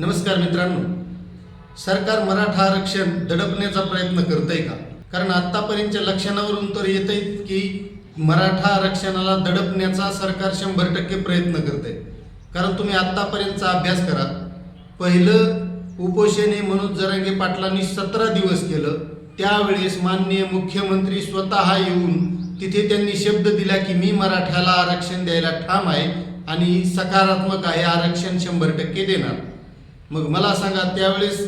नमस्कार मित्रांनो. सरकार मराठा आरक्षण दडपण्याचा प्रयत्न करत आहे का? कारण आत्तापर्यंतच्या लक्षणावरून तर येत आहे की मराठा आरक्षणाला दडपण्याचा सरकार शंभर टक्के प्रयत्न करत आहे कारण तुम्ही आत्तापर्यंतचा अभ्यास करा. पहिलं उपोषण हे मनोज जरांगे पाटलांनी सतरा दिवस केलं. त्यावेळेस माननीय मुख्यमंत्री स्वतः येऊन तिथे त्यांनी शब्द दिला की मी मराठ्याला आरक्षण द्यायला ठाम आहे आणि सकारात्मक आहे आरक्षण शंभर टक्के देणार. मग मला सांगा त्यावेळेस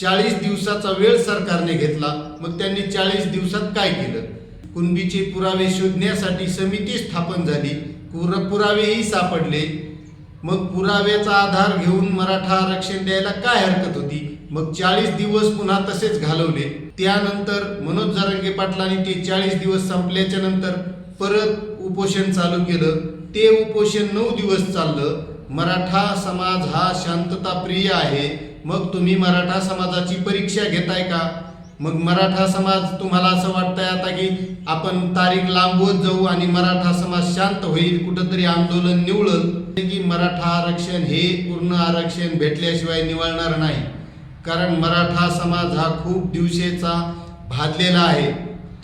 चाळीस दिवसाचा वेळ सरकारने घेतला मग त्यांनी चाळीस दिवसात काय केलं? कुणबीचे पुरावे शोधण्यासाठी समिती स्थापन झाली पुर पुरावेही सापडले. मग पुराव्याचा आधार घेऊन मराठा आरक्षण द्यायला काय हरकत होती? मग चाळीस दिवस पुन्हा तसेच घालवले. त्यानंतर मनोज जारंगे पाटलांनी ते चाळीस दिवस संपल्याच्या नंतर परत उपोषण चालू केलं. ते उपोषण नऊ दिवस चाललं. मराठा समाज हा शांतता प्रिय आहे. मग तुम्ही मराठा समाजाची परीक्षा घेताय का? मग मराठा समाज तुम्हाला असं वाटतंय आता की आपण तारीख लांबवत जाऊ आणि मराठा समाज शांत होईल कुठंतरी आंदोलन निवळल? की मराठा आरक्षण हे पूर्ण आरक्षण भेटल्याशिवाय निवळणार नाही. कारण मराठा समाज हा खूप दिवसेचा भाजलेला आहे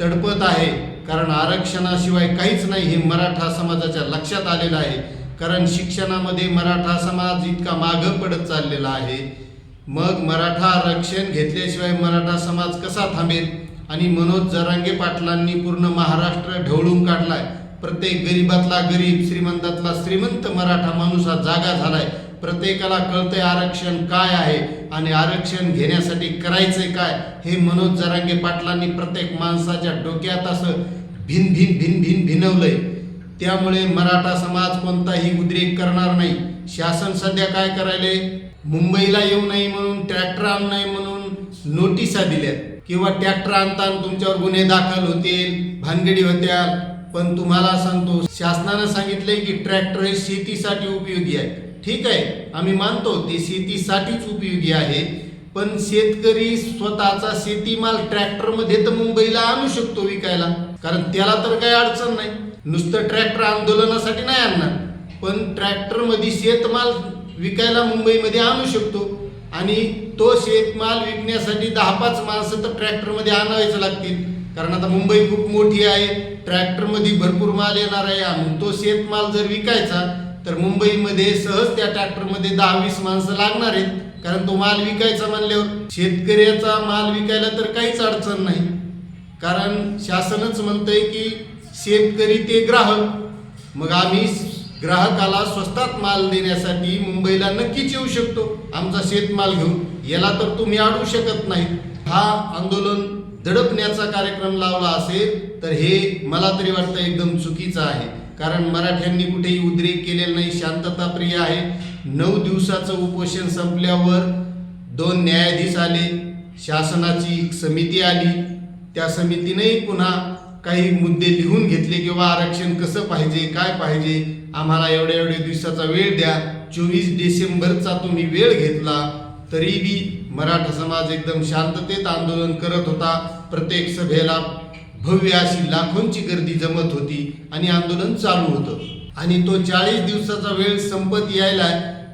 तडपत आहे. कारण आरक्षणाशिवाय काहीच नाही हे मराठा समाजाच्या लक्षात आलेलं आहे. कारण शिक्षणामध्ये मराठा समाज इतका मागं पडत चाललेला आहे. मग मराठा आरक्षण घेतल्याशिवाय मराठा समाज कसा थांबेल? आणि मनोज जरांगे पाटलांनी पूर्ण महाराष्ट्र ढवळून काढलाय. प्रत्येक गरीबातला गरीब श्रीमंतातला श्रीमंत मराठा माणूस हा जागा झालाय. प्रत्येकाला कळतंय आरक्षण काय आहे आणि आरक्षण घेण्यासाठी करायचंय काय? हे मनोज जरांगे पाटलांनी प्रत्येक माणसाच्या डोक्यात असं भिन भिन भिन भिन भिनवलंय. त्यामुळे मराठा समाज कोणताही उद्रेक करणार नाही. शासन सध्या काय करायले? मुंबईला येऊ नये म्हणून ट्रॅक्टर आणू नये म्हणून नोटिसा दिल्या किंवा ट्रॅक्टर आणताना तुमच्यावर गुन्हे दाखल होतील भानगडी होत्या पण तुम्हाला सांगतो शासनानं सांगितलंय की ट्रॅक्टर हे शेतीसाठी उपयोगी आहे ठीक आहे आम्ही मानतो ते शेतीसाठीच उपयोगी आहे. पण शेतकरी स्वतःचा शेतीमाल ट्रॅक्टरमध्ये तर मुंबईला आणू शकतो विकायला. कारण त्याला तर काही अडचण नाही. नुसतं ट्रॅक्टर आंदोलनासाठी नाही आणणार. पण ट्रॅक्टरमध्ये शेतमाल विकायला मुंबईमध्ये आणू शकतो. आणि तो शेतमाल विकण्यासाठी दहा पाच माणसं तर ट्रॅक्टरमध्ये आणावेच लागतील. कारण आता मुंबई खूप मोठी आहे. ट्रॅक्टरमध्ये भरपूर माल येणार आहे. आणि तो शेतमाल जर विकायचा तर मुंबईमध्ये सहज त्या ट्रॅक्टरमध्ये दहा वीस माणसं लागणार आहेत. कारण तो माल विकायचा म्हणल्यावर शेतकऱ्याचा माल विकायला तर काहीच अडचण नाही. कारण शासनच म्हणतंय की शेतकरी ते ग्राहक. मग आम्ही ग्राहकाला स्वस्तात माल देण्यासाठी मुंबईला नक्कीच येऊ शकतो. आमचा शेतमाल घेऊन. याला तर तुम्ही अडवू शकत नाही हा आंदोलन दडपण्याचा कार्यक्रम लावला असेल तर हे मला तरी वाटतं एकदम चुकीचं आहे. कारण मराठ्यांनी कुठेही उद्रेक केलेला नाही शांतता प्रिय आहे. नऊ दिवसाचं उपोषण संपल्यावर दोन न्यायाधीश आले शासनाची एक समिती आली त्या समितीनेही पुन्हा काही मुद्दे लिहून घेतले किंवा आरक्षण कसं पाहिजे काय पाहिजे? आम्हाला एवढ्या एवढ्या दिवसाचा वेळ द्या. चोवीस डिसेंबरचा तुम्ही वेळ घेतला तरी बी मराठा समाज एकदम शांततेत आंदोलन करत होता. प्रत्येक सभेला भव्य अशी लाखोंची गर्दी जमत होती आणि आंदोलन चालू होतं. आणि तो चाळीस दिवसाचा वेळ संपत यायला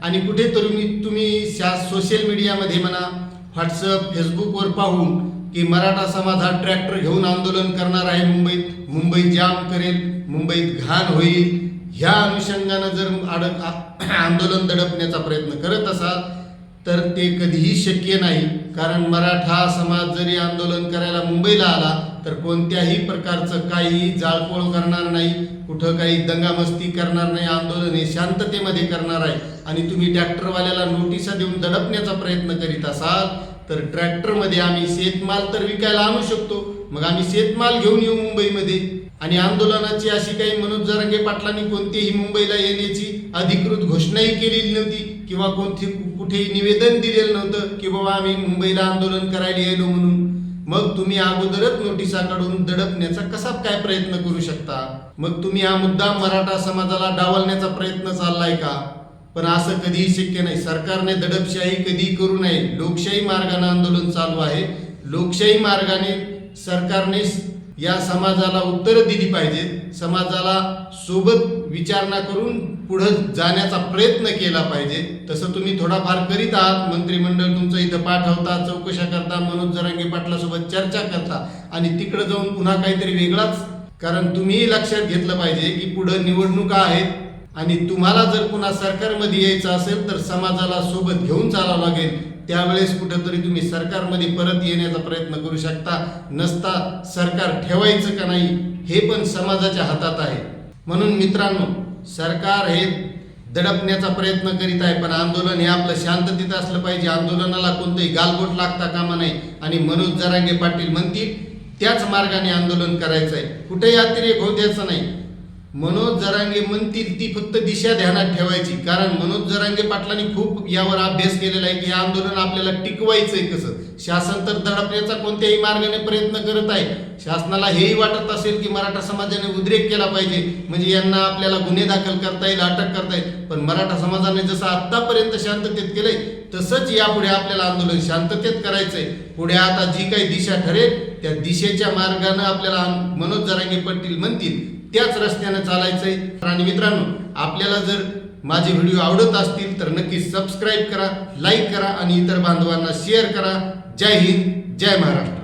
आणि कुठेतरी मी तुम्ही शा सोशल मीडियामध्ये म्हणा व्हॉट्सअप फेसबुकवर पाहून की मराठा समाज हा ट्रॅक्टर घेऊन आंदोलन करणार आहे मुंबईत. मुंबई जाम करेल मुंबईत घाण होईल. ह्या अनुषंगानं जर अडक आंदोलन दडपण्याचा प्रयत्न करत असाल तर ते कधीही शक्य नाही. कारण मराठा समाज जरी आंदोलन करायला मुंबईला आला तर कोणत्याही प्रकारचं काही जाळपोळ करणार नाही. कुठं काही दंगामस्ती करणार नाही. आंदोलन हे शांततेमध्ये करणार आहे. आणि तुम्ही ट्रॅक्टरवाल्याला नोटिसा देऊन दडपण्याचा प्रयत्न करीत असाल तर ट्रॅक्टरमध्ये आम्ही शेतमाल तर विकायला आणू शकतो. मग आम्ही शेतमाल घेऊन येऊ मुंबईमध्ये. आणि आंदोलनाची अशी काही मनोज जरांगे पाटलांनी कोणतीही मुंबईला येण्याची अधिकृत घोषणाही केलेली नव्हती किंवा कोणती कुठेही निवेदन दिलेलं नव्हतं की बाबा आम्ही मुंबईला आंदोलन करायला येलो म्हणून. मग तुम्ही अगोदरच नोटिसा काढून दडपण्याचा कसा काय प्रयत्न करू शकता? मग तुम्ही हा मुद्दा मराठा समाजाला डावलण्याचा प्रयत्न चाललाय का? पण असं कधीही शक्य नाही. सरकारने दडपशाही कधी करू नये. लोकशाही मार्गाने आंदोलन चालू आहे. लोकशाही मार्गाने सरकारने या समाजाला उत्तरं दिली पाहिजेत. समाजाला सोबत विचारणा करून पुढं जाण्याचा प्रयत्न केला पाहिजे. तसं तुम्ही थोडाफार करीत आहात. मंत्रिमंडळ तुमचं इथं पाठवता चौकशा करता मनोज जरांगे पाटलासोबत चर्चा करता आणि तिकडं जाऊन पुन्हा काहीतरी वेगळाच कारण तुम्हीही लक्षात घेतलं पाहिजे की पुढं निवडणुका आहेत. आणि तुम्हाला जर पुन्हा सरकारमध्ये यायचं असेल तर समाजाला सोबत घेऊन चालावं लागेल. त्यावेळेस कुठंतरी तुम्ही सरकारमध्ये परत येण्याचा प्रयत्न करू शकता. नसता सरकार ठेवायचं का नाही हे पण समाजाच्या हातात आहे. म्हणून मित्रांनो सरकार हे दडपण्याचा प्रयत्न करीत आहे पण आंदोलन हे आपलं शांततेत असलं पाहिजे. आंदोलनाला कोणतंही गालबोट लागता कामा नाही आणि मनोज जरांगे पाटील म्हणतील त्याच मार्गाने आंदोलन करायचं आहे कुठेही अतिरेक होऊ नाही. मनोज जरांगे म्हणतील ती फक्त दिशा ध्यानात ठेवायची. कारण मनोज जरांगे पाटलांनी खूप यावर अभ्यास केलेला आहे की हे आंदोलन आपल्याला टिकवायचंय कसं? शासन तर दडपण्याचा कोणत्याही मार्गाने प्रयत्न करत आहे. शासनाला हेही वाटत असेल की मराठा समाजाने उद्रेक केला पाहिजे. म्हणजे यांना आपल्याला गुन्हे दाखल करता येईल अटक करता येईल. पण मराठा समाजाने जसं आत्तापर्यंत शांततेत केलंय तसंच यापुढे आपल्याला आंदोलन शांततेत करायचंय. पुढे आता जी काही दिशा ठरेल त्या दिशेच्या मार्गानं आपल्याला मनोज जरांगे पाटील म्हणतील. त्याच रस्त्यानं आहे आणि मित्रांनो आपल्याला जर माझे व्हिडिओ आवडत असतील तर नक्की सबस्क्राईब करा लाईक करा आणि इतर बांधवांना शेअर करा. जय हिंद जय महाराष्ट्र.